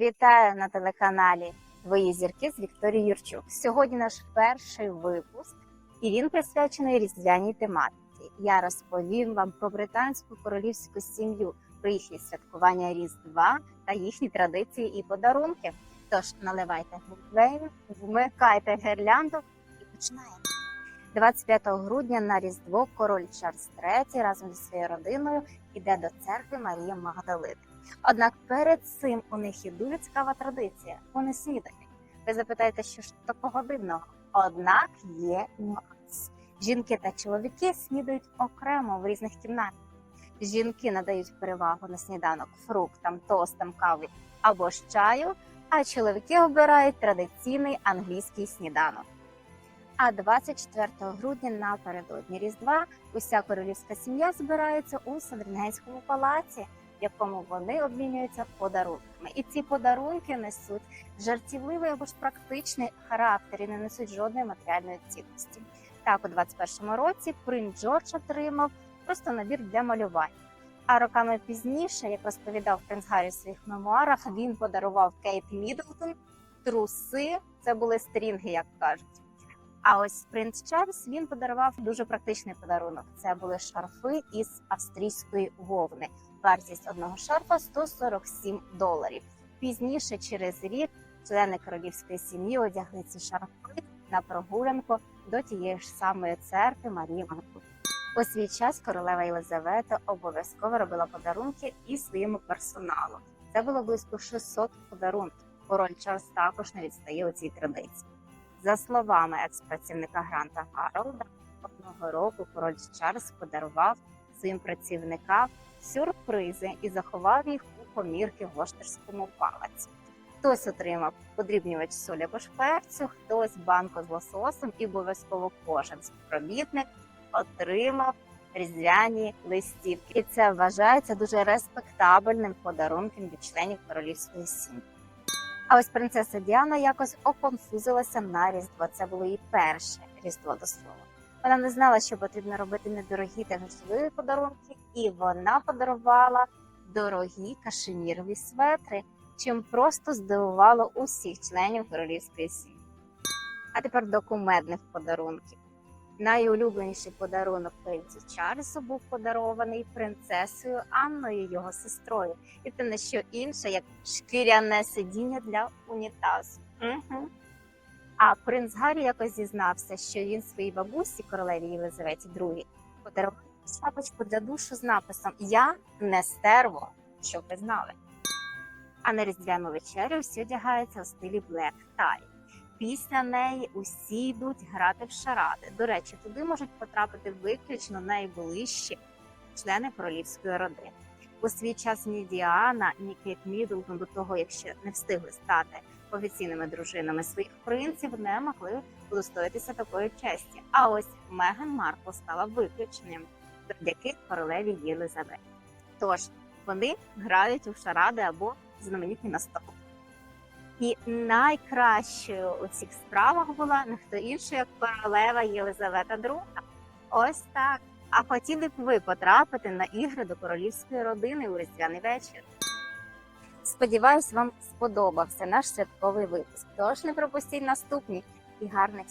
Вітаю на телеканалі Твої зірки з Вікторією Юрчук. Сьогодні наш перший випуск, і він присвячений різдвяній тематиці. Я розповім вам про британську королівську сім'ю, про їхні святкування Різдва та їхні традиції і подарунки. Тож наливайте глинтвейн, вмикайте гірлянду і починаємо. 25 грудня на Різдво король Чарльз III разом зі своєю родиною іде до церкви Марії Магдалини. Однак перед цим у них є дуже цікава традиція. Вони снідають. Ви запитаєте, що ж такого дивного? Однак є нюанс. Жінки та чоловіки снідають окремо в різних кімнатах. Жінки надають перевагу на сніданок фруктам, тостам, каві або ж чаю, а чоловіки обирають традиційний англійський сніданок. А 24 грудня напередодні Різдва уся королівська сім'я збирається у Садрінгенському палаці, в якому вони обмінюються подарунками. І ці подарунки несуть жартівливий або ж практичний характер і не несуть жодної матеріальної цінності. Так, у 21-му році принц Джордж отримав просто набір для малювання. А роками пізніше, як розповідав принц Гаррі в своїх мемуарах, він подарував Кейт Міддлтон труси. Це були стрінги, як кажуть. А ось принц Чарльз він подарував дуже практичний подарунок. Це були шарфи із австрійської вовни. Вартість одного шарфа 147 доларів. Пізніше, через рік, члени королівської сім'ї одягли ці шарфи на прогулянку до тієї ж самої церкви Марії Магдалини. У свій час королева Єлизавета обов'язково робила подарунки і своєму персоналу. Це було близько 600 подарунків. Король Чарльз також не відстає у цій традиції. За словами експрацівника Гранта Гаролда, одного року король Чарльз подарував своїм працівникам сюрпризи і заховав їх у комірки в Гоштерському палаці. Хтось отримав подрібнювач солі або ж перцю, хтось банку з лососом і обов'язково кожен співробітник отримав різдвяні листівки. І це вважається дуже респектабельним подарунком від членів королівської сім'ї. А ось принцеса Діана якось оконфузилася на Різдво. Це було її перше Різдво до слова. Вона не знала, що потрібно робити недорогі та важливі подарунки, і вона подарувала дорогі кашемірові светри, чим просто здивувала усіх членів королівської сім'ї. А тепер до кумедних подарунків. Найулюбленіший подарунок принцу Чарльзу був подарований принцесою Анною, його сестрою, і це не що інше, як шкіряне сидіння для унітазу. Угу. А принц Гаррі якось зізнався, що він своїй бабусі, королеві Єлизаветі II, подарував шапочку для душу з написом Я не стерво, щоб ви знали. А на різдвяну вечерю всі одягаються у стилі Black Tie. Після неї усі йдуть грати в шаради. До речі, туди можуть потрапити виключно найближчі члени королівської родини. У свій час ні Діана, ні Кейт Міддлтон до того, якщо не встигли стати офіційними дружинами своїх принців, не могли удостоїтися такої честі. А ось Меган Маркл стала виключенням завдяки королеві Єлизаветі. Тож вони грають у шаради або знаменитні на столу. І найкращою у цих справах була не хто інша, як королева Єлизавета II. Ось так. А хотіли б ви потрапити на ігри до королівської родини у різдвяний вечір? Сподіваюсь, вам сподобався наш святковий випуск. Тож не пропустіть наступні і гарних!